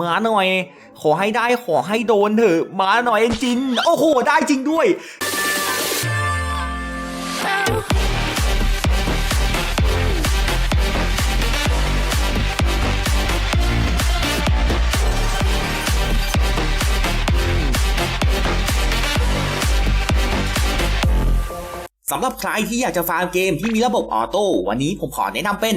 มาหน่อย ขอให้ได้ขอให้โดนเถอะ มาหน่อยเอนจิน โอ้โห ได้จริงด้วย สำหรับใครที่อยากจะฟาร์มเกมที่มีระบบออโต้วันนี้ผมขอแนะนำเป็น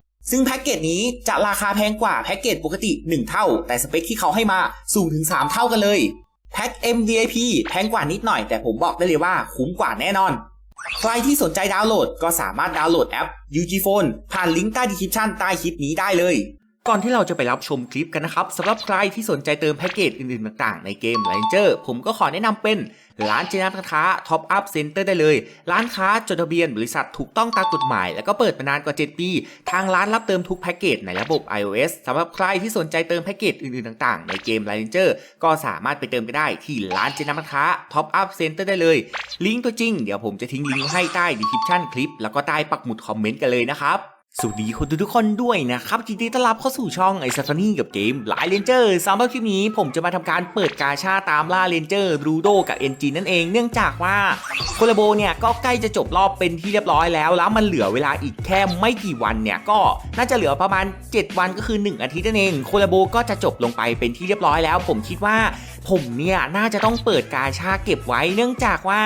ซึ่งแพ็กเกจนี้จะราคาแพงกว่าแพ็กเกจปกติ 1 เท่า แต่สเปคที่เขาให้มาสูงถึง 3 เท่ากันเลยแพ็ก MVIP แพงกว่านิดหน่อยแต่ผมบอกได้เลยว่าคุ้มกว่าแน่นอน ใครที่สนใจดาวน์โหลดก็สามารถดาวน์โหลดแอป UG Phone ผ่านลิงก์ใต้ดีคริปชันใต้คลิปนี้ได้เลยก่อนที่เราจะไปรับชมคลิปกันนะครับสำหรับใครที่สนใจเติมแพ็กเกจอื่นๆต่างๆในเกม Ranger ผมก็ขอแนะนำเป็น ร้านเจนับค้า Top Up Center ได้เลย ร้านค้าจดทะเบียนบริษัทถูกต้องตามกฎหมาย แล้วก็เปิดมานานกว่า 7 ปี ทางร้านรับเติมทุกแพ็กเกจในระบบ iOS สำหรับใครที่สนใจเติมแพ็กเกจอื่นๆต่างๆ ในเกม Ranger ก็สามารถไปเติมกันได้ที่ร้านเจนับค้า Top Up Center ได้เลย ลิงก์ตัวจริง เดี๋ยวผมจะทิ้งลิงก์ให้ใต้ดีคริปชันคลิป แล้วก็ใต้ปักหมุดคอมเมนต์กันเลยนะครับ สวัสดีคุณทุกๆคนด้วยนะครับยินดีต้อนรับเข้าสู่ช่องไอซัฟนี่กับเกมหลายเลนเจอร์สำหรับคลิปนี้ผมจะมาทำการเปิดกาชาตามล่าเลนเจอร์รูโดกับเอนจินนั่นเองเนื่องจากว่าโคลาโบเนี่ยก็ใกล้จะจบรอบเป็นที่เรียบร้อยแล้ว แล้วมันเหลือเวลาอีกแค่ไม่กี่วันเนี่ยก็น่าจะเหลือประมาณ 7 วันก็คือ 1 อาทิตย์นั่นเองโคลาโบก็จะจบลงไปเป็นที่เรียบร้อยแล้ว ผมคิดว่าผมเนี่ยน่าจะต้องเปิดกาชาเก็บไว้ เนื่องจากว่า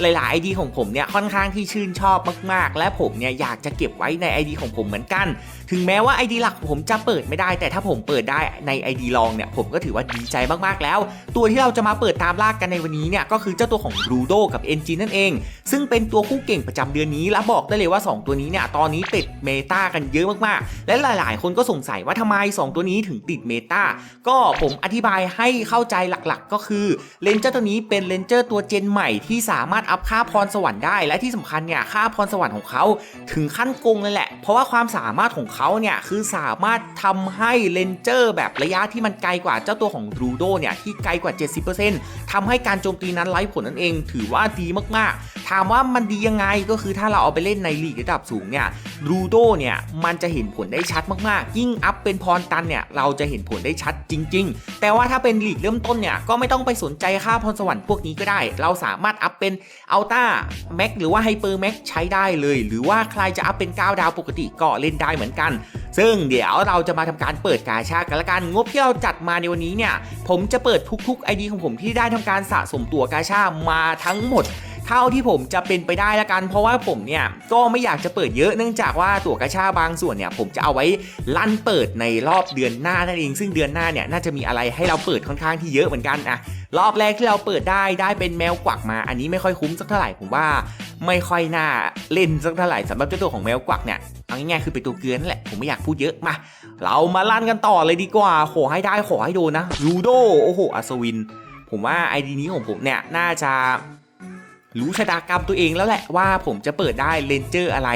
หลายๆ ID ของผมเนี่ยค่อนข้างที่ชื่นชอบมากๆ และผมเนี่ยอยากจะเก็บไว้ใน ID ของผมเหมือนกัน ถึงแม้ว่า ID หลักผมจะเปิดไม่ได้ แต่ถ้าผมเปิดได้ใน ID รองเนี่ยผมก็ถือว่าดีใจมากๆแล้ว ตัวที่เราจะมาเปิดตามลากกันในวันนี้เนี่ยก็คือเจ้าตัวของรูโดกับเอนจินนั่นเอง ซึ่งเป็นตัวคู่เก่งประจำเดือนนี้และบอกได้เลยว่า 2 ตัวนี้เนี่ยตอนนี้ติดเมตากันเยอะมากๆ และหลาย ๆ คนก็สงสัยว่าทำไม 2 ตัวนี้ถึงติดเมตาก็ผมอธิบายให้เข้าใจหลักๆ ก็คือเลนเจอร์ตัวนี้เป็นเลนเจอร์ตัวเจนใหม่ที่สามารถอัพค่าพรสวรรค์ได้ และที่สำคัญเนี่ยค่าพรสวรรค์ของเขาถึงขั้นโกงเลยแหละเพราะว่าความสามารถของเขาเนี่ยคือสามารถทำให้เลนเจอร์แบบระยะที่มันไกลกว่าเจ้าตัวของรูโดเนี่ยที่ไกลกว่า 70%ทำให้การโจมตีนั้นไร้ผลนั่นเอง ถือว่าดีมากๆ ถามว่ามันดียังไงก็คือถ้าเราเอาไปเล่นในลีกระดับสูงเนี่ยรูโดเนี่ยมันจะเห็นผลได้ชัดมากๆ ยิ่งอัพเป็นพรตันเนี่ยเราจะเห็นผลได้ชัดจริง ๆ แต่ว่าถ้าเป็นลีกเริ่มต้นเนี่ยก็ไม่ต้องไปสนใจค่าพรสวรรค์พวกนี้ก็ได้ เราสามารถอัพเป็นอัลต้าแม็กหรือว่าไฮเปอร์แม็กใช้ได้เลย หรือว่าใครจะอัพเป็น9ดาวปกติก็เล่นได้เหมือนกัน ซึ่งเดี๋ยวเราจะมาทำการเปิดกาชากันละกันงบที่เราจัดมาในวันนี้เนี่ยผมจะเปิดทุกๆ ID ของผมที่ได้ทำการสะสมตัวกาชามาทั้งหมดเท่าที่ผมจะเป็นไปได้ละกัน เพราะว่าผมเนี่ยก็ไม่อยากจะเปิดเยอะเนื่องจากว่าตั๋วกาชาบางส่วนเนี่ยผมจะเอาไว้ลั่นเปิดในรอบเดือนหน้านั่นเอง ซึ่งเดือนหน้าเนี่ยน่าจะมีอะไรให้เราเปิดค่อนข้างที่เยอะเหมือนกันอะรอบแรกที่เราเปิดได้ได้เป็นแมวกวักมา อันนี้ไม่ค่อยคุ้มสักเท่าไหร่ผมว่าไม่ค่อยน่าเล่นสักเท่าไหร่สำหรับเจ้าตัวของแมวกวักเนี่ย ง่ายๆคือเป็นตัวเกลือนั่นแหละผมไม่อยากพูดเยอะมา เรามาลั่นกันต่อเลยดีกว่า ขอให้ได้ขอให้โดนนะยูโดโอ้โหอัศวิน ผมว่าไอดีนี้ของผมเนี่ยน่าจะ รู้ชะตากรรมตัวเองแล้วแหละว่าผมจะเปิดได้เลนเจอร์อะไร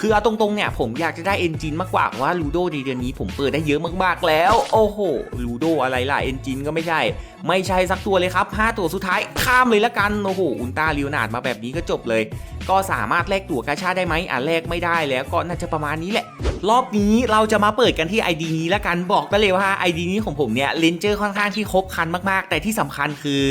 คือเอาตรงๆเนี่ยผมอยากจะได้เอนจินมากกว่าเพราะว่าลูโดในเดือนนี้ผมเปิดได้เยอะมากๆแล้ว โอ้โหลูโดอะไรล่ะเอนจินก็ไม่ใช่ ไม่ใช่สักตัวเลยครับ 5 ตัวสุดท้ายข้ามเลยละกันโอ้โหอุลตราลิวนาดมาแบบนี้ก็จบเลย ก็สามารถแลกตั๋วกาชาได้ไหมอะแลกไม่ได้แล้วก็น่าจะประมาณนี้แหละ รอบนี้เราจะมาเปิดกันที่ ID นี้ละกันบอกได้เลยว่า ID นี้ของผมเนี่ยเลนเจอร์ค่อนข้างที่ครบครันมากๆ แต่ที่สำคัญคือ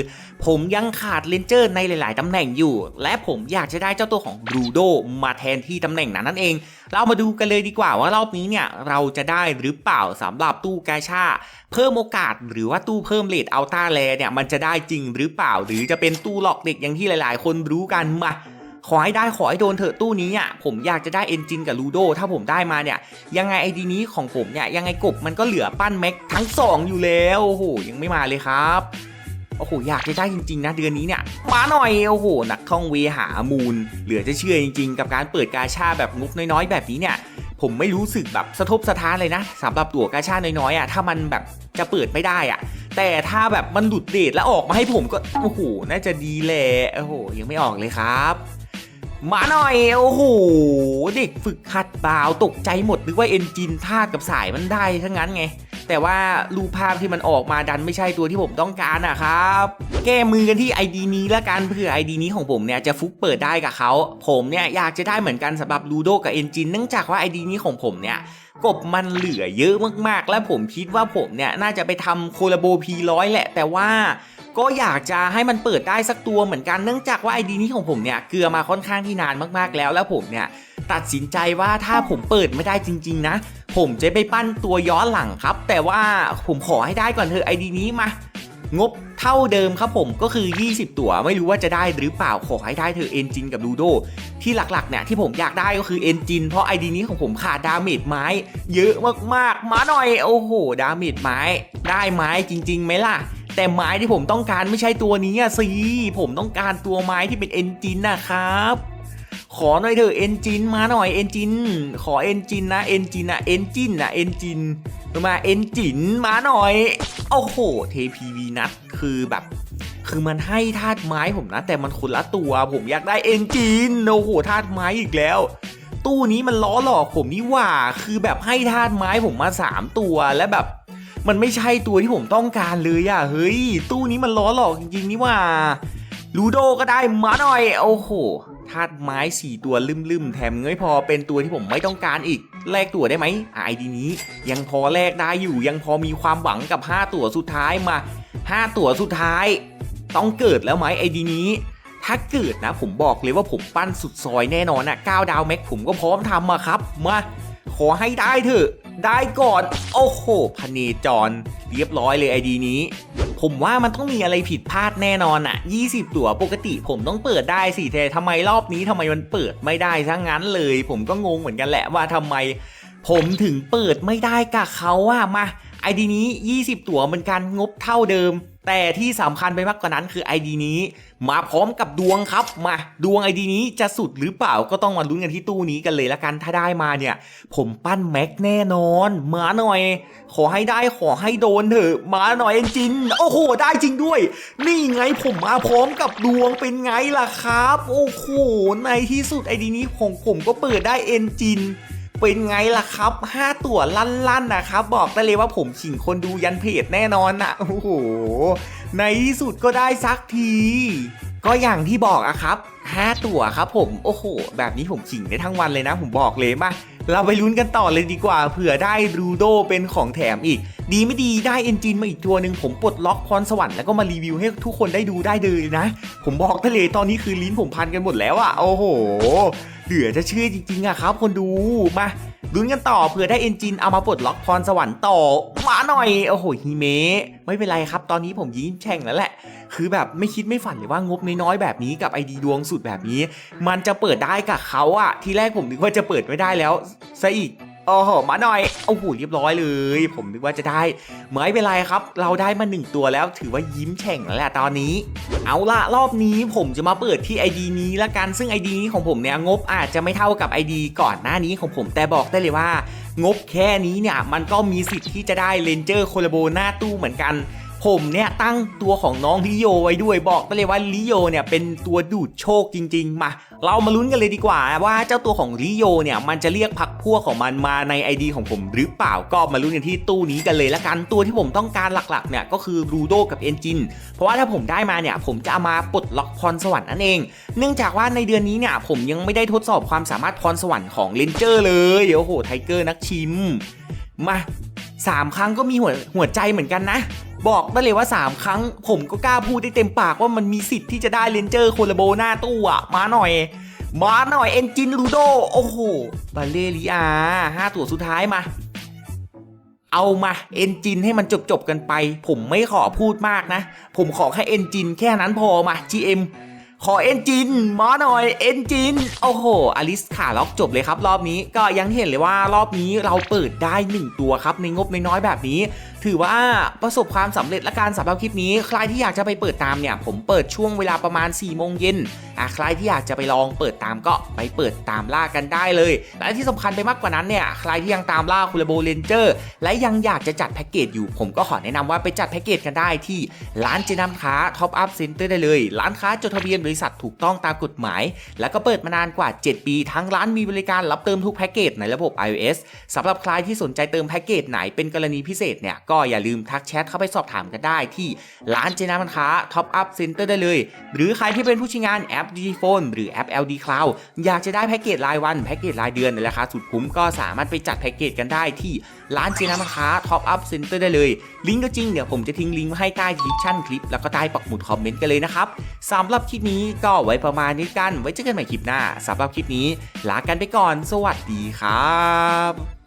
ผมยังขาดเลนเจอร์ในหลาย ๆ ตำแหน่งอยู่ และผมอยากจะได้เจ้าตัวของบรูโดมาแทนที่ตำแหน่งนั้นนั่นเอง เรามาดูกันเลยดีกว่าว่ารอบนี้เนี่ยเราจะได้หรือเปล่าสำหรับตู้กาชา เพิ่มโอกาสหรือว่าตู้เพิ่มเลทอัลต้าแลเนี่ยมันจะได้จริงหรือเปล่า หรือจะเป็นตู้หลอกเด็กอย่างที่หลาย ๆ คนรู้กันมาขอให้ได้ขอให้โดนเถอะตู้นี้อะผมอยากจะได้เอนจินกับลูโดถ้าผมได้มาเนี่ย ยังไงไอดีนี้ของผมเนี่ยยังไงกบมันก็เหลือปั้นแม็กทั้งสองอยู่แล้วโอ้โหยังไม่มาเลยครับ โอ้โหอยากจะได้จริงๆนะเดือนนี้เนี่ยมาหน่อยโอ้โหนักท่องเวหามูล เหลือจะเชื่อจริง ๆ กับการเปิดกาชาแบบงบน้อยๆ แบบนี้เนี่ยผมไม่รู้สึกแบบสะทบสะท้านเลยนะสำหรับตั๋วกาชาน้อยๆอะถ้ามันแบบจะเปิดไม่ได้อะแต่ถ้าแบบมันหลุดเดทแล้วออกมาให้ผมก็โอ้โหน่าจะดีแหละโอ้โหยังไม่ออกเลยครับมาหน่อยโอ้โหเด็กฝึกหัดบาวตกใจหมดนึกว่าเอนจินท่ากับสายมันได้ทั้งนั้นไง แต่ว่ารูปภาพที่มันออกมาดันไม่ใช่ตัวที่ผมต้องการนะครับ แก้มือกันที่ ID นี้ละกันเผื่อ ID นี้ของผมเนี่ยจะฟุกเปิดได้กับเขาผมเนี่ยอยากจะได้เหมือนกันสำหรับลูโดกับเอนจินเนื่องจากว่า ID นี้ของผมเนี่ยกบมันเหลือเยอะมากๆ และผมคิดว่าผมเนี่ยน่าจะไปทำโคลาโบพีร้อยแหละ แต่ว่าก็อยากจะให้มันเปิดได้สักตัวเหมือนกันเนื่องจากว่าไอดีนี้ของผมเนี่ยเกลือมาค่อนข้างที่นานมากๆแล้วแล้วผมเนี่ย ตัดสินใจว่าถ้าผมเปิดไม่ได้จริง ๆ นะ ผมจะไปปั้นตัวย้อนหลังครับ แต่ว่าผมขอให้ได้ก่อนเถอะไอดีนี้มางบเท่าเดิมครับผมก็คือ 20 ตัวไม่รู้ว่าจะได้หรือเปล่าขอให้ได้เธอะเอนจินกับลูโดที่หลักๆเนี่ยที่ผมอยากได้ก็คือเอนจินเพราะไอดีนี้ของผมขาดดาเมจไม้ เยอะมากๆ มาหน่อยโอ้โหดาเมจไม้ ได้ไม้จริงๆไหมล่ะ แต่ไม้ที่ผมต้องการไม่ใช่ตัวนี้อะสิผมต้องการตัวไม้ที่เป็นเอนจินนะครับ ขอหน่อยเถอะเอนจินมาหน่อยเอนจินขอเอนจินนะเอนจินนะเอนจินนะเอนจินมาเอนจินมาหน่อย โอ้โหเทพีวีนัทคือแบบ คือมันให้ธาตุไม้ผมนะ แต่มันคนละตัวผมอยากได้เอนจินโอ้โหธาตุไม้อีกแล้ว ตู้นี้มันล้อหลอกผมนี่ว่า คือแบบให้ธาตุไม้ผมมา 3 ตัวและแบบ มันไม่ใช่ตัวที่ผมต้องการเลยอะเฮ้ย ตู้นี้มันล้อหลอกจริงๆนี่ว่าลูโดก็ได้มาหน่อย โอ้โห ธาตุไม้ 4 ตัวลืมๆ แถมเงยพอเป็นตัวที่ผมไม่ต้องการอีก แลกตัวได้ไหมไอดีนี้ ยังพอแลกได้อยู่ยังพอมีความหวังกับ 5 ตัวสุดท้ายมา 5 ตัวสุดท้าย ต้องเกิดแล้วไหมไอดีนี้ถ้าเกิดนะผมบอกเลยว่าผมปั้นสุดซอยแน่นอนอะ9ดาวแม็กผมก็พร้อมทำมาครับมาขอให้ได้เถอะ ได้ก่อน โอ้โหพเนจร เรียบร้อยเลยไอดีนี้ ผมว่ามันต้องมีอะไรผิดพลาดแน่นอนอะ20 ตัวปกติผมต้องเปิดได้สิแต่ทำไมรอบนี้ทำไมมันเปิดไม่ได้ซะงั้นเลย ผมก็งงเหมือนกันแหละว่าทำไม ผมถึงเปิดไม่ได้กับเขาอะมา ไอดีนี้ 20 ตัวเหมือนกันงบเท่าเดิม แต่ที่สำคัญไปมากกว่านั้นคือ ID นี้มาพร้อมกับดวงครับมาดวง ID นี้จะสุดหรือเปล่าก็ต้องมาลุ้นกันที่ตู้นี้กันเลยละกันถ้าได้มาเนี่ย ผมปั้นแม็กแน่นอนมาหน่อย ขอให้ได้ขอให้โดนเถอะมาหน่อยเอนจินโอ้โห ได้จริงด้วย นี่ไงผมมาพร้อมกับดวงเป็นไงล่ะครับ โอ้โหในที่สุดไอดีนี้ของผมก็เปิดได้เอนจิน เป็นไงล่ะครับ 5 ตัวลั่นๆนะครับ บอกได้เลยว่าผมขิงคนดูยันเพจแน่นอนนะโอ้โห ในที่สุดก็ได้สักที ก็อย่างที่บอกอะครับ 5 ตัวครับผม โอ้โห แบบนี้ผมขิงได้ทั้งวันเลยนะ ผมบอกเลยมาเราไปลุ้นกันต่อเลยดีกว่า เผื่อได้รูโดเป็นของแถมอีก ดีไม่ดีได้เอนจินมาอีกตัวหนึ่งผมปลดล็อกพรสวรรค์แล้วก็มารีวิวให้ทุกคนได้ดูได้เลยนะ ผมบอกได้เลตอนนี้คือลิ้นผมพันกันหมดแล้วอะโอ้โห เหลือจะเชื่อจริงๆอะครับ คนดูมาลุ้นกันต่อเผื่อได้เอนจินเอามาปลดล็อกพรสวรรค์ต่อมาหน่อย โอ้โหฮิเมะไม่เป็นไรครับ ตอนนี้ผมยิ้มแฉ่งแล้วแหละ คือแบบไม่คิดไม่ฝันเลยว่างบน้อยๆแบบนี้กับไอดีดวงสุดแบบนี้ มันจะเปิดได้กับเขาอะทีแรกผมนึกว่าจะเปิดไม่ได้แล้วซะอีก โอ้โหมาหน่อยโอ้โหเรียบร้อยเลย ผมนึกว่าจะได้ไม่เป็นไรครับ เราได้มาหนึ่งตัวแล้วถือว่ายิ้มแฉ่งแล้วแหละตอนนี้ เอาละรอบนี้ผมจะมาเปิดที่ ID นี้ละกันซึ่ง ID นี้ของผมเนี่ยงบอาจจะไม่เท่ากับ ID ก่อนหน้านี้ของผมแต่บอกได้เลยว่า งบแค่นี้เนี่ยมันก็มีสิทธิ์ที่จะได้เลนเจอร์โคลาโบหน้าตู้เหมือนกัน ผมเนี่ยตั้งตัวของน้องลิโยไว้ด้วยบอกได้เลยว่าลิโยเนี่ยเป็นตัวดูดโชคจริง ๆ มา เรามาลุ้นกันเลยดีกว่า ว่าเจ้าตัวของลิโยเนี่ยมันจะเรียกพักพวกของมันมาใน ID ของผมหรือเปล่าก็มาลุ้นกันที่ตู้นี้กันเลยละกันตัวที่ผมต้องการหลักๆเนี่ยก็คือรูโดกับเอนจินเพราะว่าถ้าผมได้มาเนี่ยผมจะเอามาปลดล็อกพรสวรรค์นั่นเอง เนื่องจากว่าในเดือนนี้เนี่ยผมยังไม่ได้ทดสอบความสามารถพรสวรรค์ของเลนเจอร์เลยเดี๋ยวโอ้โหไทเกอร์นักชิมมา สามครั้งก็มีหัวหัวใจเหมือนกันนะ บอกได้เลยว่า 3 ครั้ง ผมก็กล้าพูดได้เต็มปากว่ามันมีสิทธิ์ที่จะได้เลนเจอร์โคลาโบหน้าตู้อะมาหน่อยมาหน่อยเอนจินลูโดโอ้โหบาเลริอาห้าตัวสุดท้ายมา เอามาเอนจินให้มันจบจบกันไป ผมไม่ขอพูดมากนะ ผมขอแค่เอนจินแค่นั้นพอมา GM ขอเอนจินมาหน่อยเอนจินโอ้โหอลิสขาล็อกจบเลยครับ รอบนี้ก็ยังเห็นเลยว่ารอบนี้เราเปิดได้ 1 ตัวครับในงบน้อยๆแบบนี้ ถือว่าประสบความสำเร็จและการสำหรับคลิปนี้ ใครที่อยากจะไปเปิดตามเนี่ย ผมเปิดช่วงเวลาประมาณ4โมงเย็นอะใครที่อยากจะไปลองเปิดตามก็ไปเปิดตามล่ากันได้เลย และที่สำคัญไปมากกว่านั้นเนี่ย ใครที่ยังตามล่าคูลโบเลนเจอร์และยังอยากจะจัดแพ็กเกจอยู่ ผมก็ขอแนะนำว่าไปจัดแพ็กเกจกันได้ที่ร้านเจนำค้าท็อปอัพเซ็นเตอร์ได้เลย ร้านค้าจดทะเบียนบริษัทถูกต้องตามกฎหมาย แล้วก็เปิดมานานกว่า 7 ปี ทั้งร้านมีบริการรับเติมทุกแพ็กเกจในระบบ iOS สำหรับใครที่สนใจเติมแพ็กเกจไหนเป็นกรณีพิเศษเนี่ยก็อย่าลืมทักแชทเข้าไปสอบถามกันได้ที่ร้านเจนามันค้า Top Up Center ได้เลย หรือใครที่เป็นผู้ใช้งานแอป Digiphone หรือแอป LD Cloud อยากจะได้แพ็กเกจรายวันแพ็กเกจรายเดือนในราคาสุดคุ้มก็สามารถไปจัดแพ็กเกจกันได้ที่ร้านเจนามันค้า Top Up Center ได้เลย ลิงก์ก็จริงเดี๋ยวผมจะทิ้งลิงก์ไว้ให้ใต้ดีชั่นคลิปแล้วก็ใต้ปักหมุดคอมเมนต์กันเลยนะครับสำหรับคลิปนี้ก็ไว้ประมาณนี้กันไว้เจอกันใหม่คลิปหน้าสำหรับคลิปนี้ลากันไปก่อน สวัสดีครับ